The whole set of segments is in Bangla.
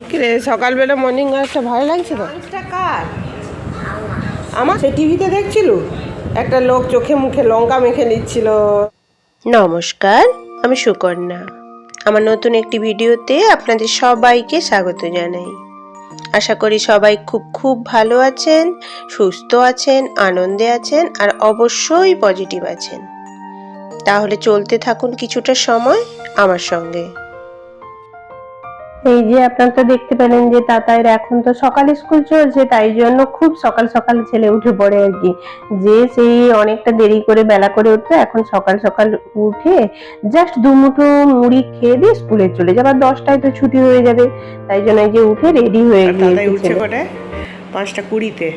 কিরে সকালবেলা মর্নিং ওয়াকটা ভালো লাগছে তো? কার? আমার? সে টিভিতে দেখছিল? একটা লোক চোখে মুখে লঙ্কা মেখে নিচ্ছিল। নমস্কার আমি সুকন্যা। আমার নতুন একটি ভিডিওতে আপনাদের সবাইকে স্বাগত জানাই। আশা করি সবাই খুব খুব ভালো আছেন সুস্থ আছেন আনন্দে আছেন আর অবশ্যই পজিটিভ আছেন। তাহলে চলতে থাকুন কিছুটা সময় আমার সঙ্গে। এই যে আপনারা তো দেখতে পেলেন যে তাতায়ের এখন তো সকাল স্কুল চলছে তাই জন্য খুব সকাল সকাল ছেলে উঠে পড়ে আর কি। যে সেই অনেকটা দেরি করে বেলা করে উঠতো এখন সকাল সকাল উঠে জাস্ট দুমুঠো মুড়ি খেয়ে দিয়ে স্কুলে চলে যাবে আর দশটায় তো ছুটি হয়ে যাবে তাই জন্য এই যে উঠে রেডি হয়ে গিয়েছে উঠছে কটায় পাঁচটা কুড়িতে।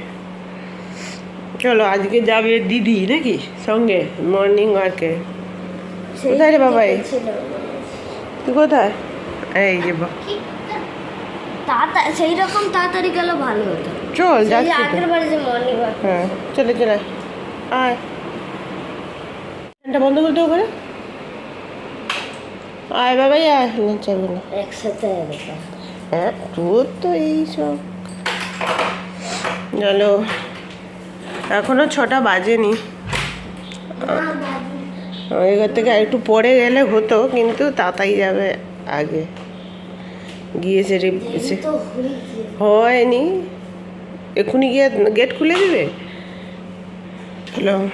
চলো আজকে যাবে দিদি নাকি? সঙ্গে মর্নিং ওয়ার্কে কোথায় রে বাবাই? তুই কোথায়? এই যে তাড়াতাড়ি সেই রকম তাড়াতাড়ি গেলে ভালো হতো। চল যাচ্ছি আগের বারে যে মর্নিং ওয়াক হ্যাঁ চলে চলে। আয়। ফ্যানটা বন্ধ করতে করে আয় বাবাই আয় না চাইব না একসাথে হ্যাঁ তোর তো এই সব। চলো এখনও ছটা বাজেনি। ওই ঘর থেকে একটু পরে গেলে হতো কিন্তু তাতাই যাবে আগে। গিয়ে হয়নি। এক্ষুনি গিয়ে গেট খুলে দিবে? হ্যালো,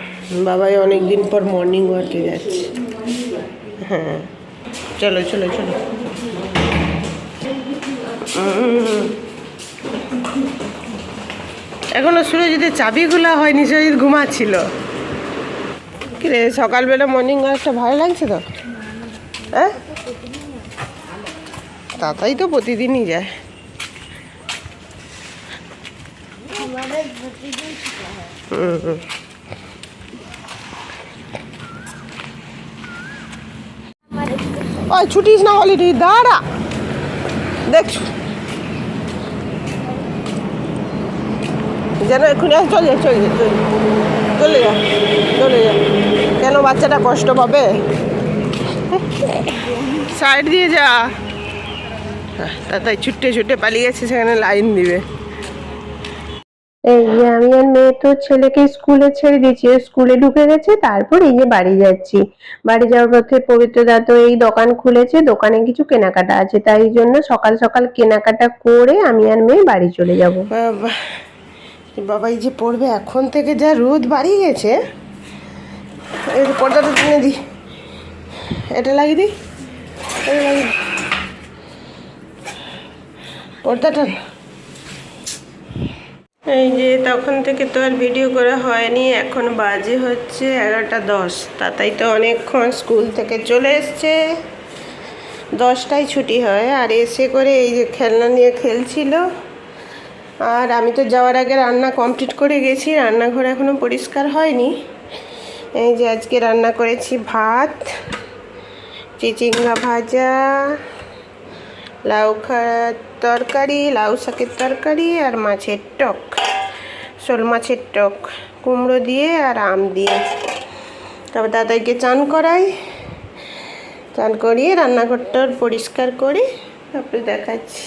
বাবাই অনেক দিন পর মর্নিং ওয়াকে যাচ্ছে। হ্যাঁ। চলো চলো চলো। এখনও সুরজিতে চাবিগুলো হয়নি, সুরজিৎ ঘুমাচ্ছিল। কিরে সকালবেলা মর্নিং ওয়াকটা ভালো লাগছে তো? হ্যাঁ? তাতাই তো প্রতিদিনই যায়। ওই ছুটিস না অলরেডি দাঁড়া। দেখছ যেন এক্ষুনি চলে যা চলে যা। চলে যা। চলে যা। কেন বাচ্চাটা কষ্ট পাবে? সাইড দিয়ে যা। তাই ছুটে ছুটে পালিয়ে গেছে সেখানে লাইন দিবে। এই যে আমি আর মেয়ে তো ছেলেকে স্কুলে ছেড়ে দিয়েছি স্কুলে ঢুকে গেছে তারপর এই যে বাড়ি যাচ্ছি। বাড়ি যাওয়ার পথে পবিত্র দা তো এই দোকান খুলেছে দোকানে কিছু কেনাকাটা আছে তাই জন্য সকাল সকাল কেনাকাটা করে আমি আর মেয়ে বাড়ি চলে যাব। বাবা এই যে পড়বে এখন থেকে যা রোদ বাড়িয়ে গেছে এই পর্দাটা টেনে দি এটা লাগিয়ে দিই এটা লাগিয়ে দিই। এই যে তখন থেকে তো আর ভিডিও করা হয়নি, এখন বাজে হচ্ছে এগারোটা দশ। তাতাই তো অনেকক্ষণ স্কুল থেকে চলে এসছে। দশটায় ছুটি হয়, আর এসে করে এই যে খেলনা নিয়ে খেলছিল। আর আমি তো যাওয়ার আগে রান্না কমপ্লিট করে গেছি, রান্নাঘর এখনও পরিষ্কার হয়নি। এই যে আজকে রান্না করেছি ভাত, চিচিঙ্গা ভাজা লাউ তরকারি, লাউ শাকের তরকারি আর মাছের টক। শোল মাছের টক, কুমড়ো দিয়ে আর আম দিয়ে। তারপর দাদাইকে চান করাই। চান করিয়ে রান্নাঘরটা পরিষ্কার করে তারপরে দেখাচ্ছি।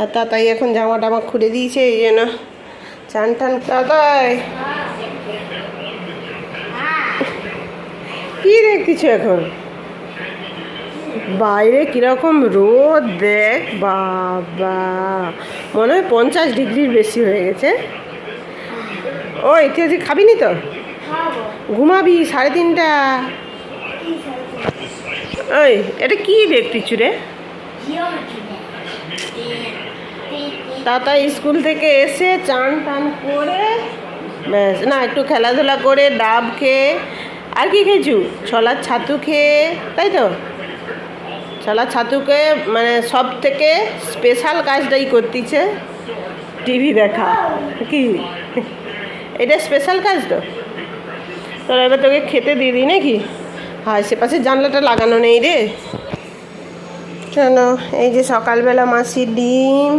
আর তাতাই এখন জামা টামা খুলে দিয়েছে, এই জন্য চান টান। তাতাই! কি দেখতেছো এখন? বাইরে কীরকম রোদ, দেখ, বাবা। মনে হয় পঞ্চাশ ডিগ্রির বেশি হয়ে গেছে। ও ইতিহাসে খাবি নি তো? ঘুমাবি সাড়ে তিনটা। ওই এটা কি দেখতেছু রে? তাতা স্কুল থেকে এসে চান টান করে, ব্যাস। না, একটু খেলাধুলা করে, ডাব খেয়ে। আর কি খেয়েছু? ছলার ছাতু খেয়ে, তাই তো? ছলার ছাতুকে মানে সব থেকে স্পেশাল কাজটাই করতেছে টিভি দেখা, কি? এটা স্পেশাল কাজ তো। তোর এবার তোকে খেতে দিয়ে দিই নাকি? হ্যাঁ সে পাশে জানলাটা লাগানো নেই রে। চলো, এই যে সকালবেলা মাসি ডিম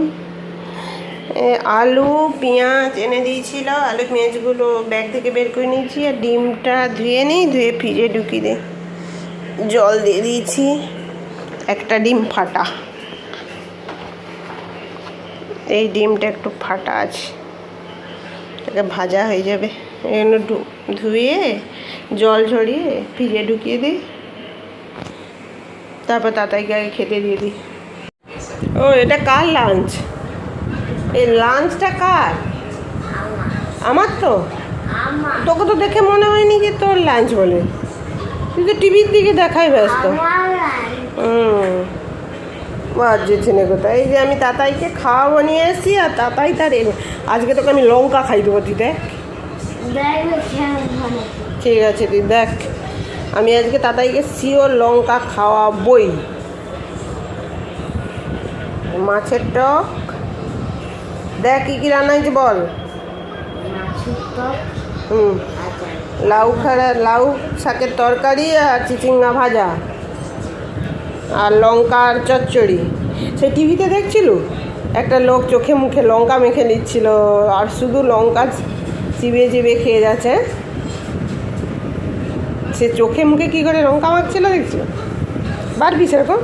আলু, পেঁয়াজ এনে দিয়েছিল। আলু, পেঁয়াজগুলো ব্যাগ থেকে বের করে নিয়েছি আর ডিমটা ধুয়ে নিই, ধুয়ে ফ্রিজে ঢুকিয়ে দিই জল দিয়ে দিয়েছি। একটা ডিম ফাটা। এই ডিমটা একটু ফাটা আছে। এটাকে ভাজা হয়ে যাবে। এগুলো ধুয়ে জল ঝরিয়ে ফ্রিজে ঢুকিয়ে দিই। তারপর তাতাইকে আগে খেতে দিয়ে দিই। ও এটা কার লাঞ্চ এই লাঞ্চটা কার? আমার তো? তোকে তো দেখে মনে হয়নি যে তোর লাঞ্চ বলে। তুই তো টিভির দিকে দেখাই ব্যস্ত। হুম বাজছে না কোথায়? এই যে আমি তাতাইকে খাওয়াবো নিয়ে এসেছি আর তাতাই তার আজকে তোকে আমি লঙ্কা খাই দেবো তুই দেখ। দেখবে ঠিক আছে তুই দেখ। আমি আজকে তাতাইকে শিওর লঙ্কা খাওয়াবই। মাছের টক। দেখ কী কী রান্না হয়েছে বল। হুম। লাউ খাড়া লাউ শাকের তরকারি আর চিচিঙ্গা ভাজা। আর লঙ্কার চচ্চড়ি। সে টিভিতে দেখছিল? একটা লোক চোখে মুখে লঙ্কা মেখে নিচ্ছিল, আর শুধু লঙ্কা চিবিয়ে চিবিয়ে খেয়ে যাচ্ছে। সে চোখে মুখে কী করে লঙ্কা মাখছিল দেখছিল? বাড়বি সেরকম?